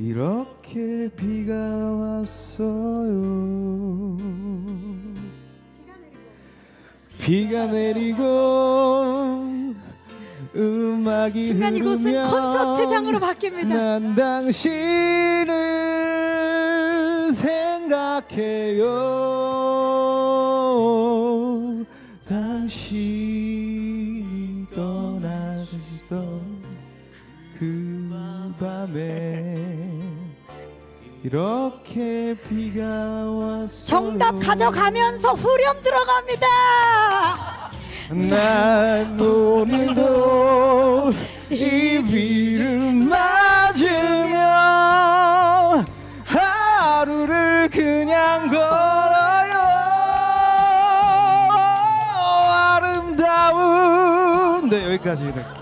이렇게 비가 왔어요 비가 내리고 음악이 순간 이곳은 흐르면 콘서트장으로 바뀝니다. 난 당신을 생각해요 당신이 떠나시던 그 밤에 이렇게 비가 왔어요 정답 가져가면서 후렴 들어갑니다. 난 오늘도 이 비를 맞으며 하루를 그냥 걸어요 아름다운 네 여기까지 네.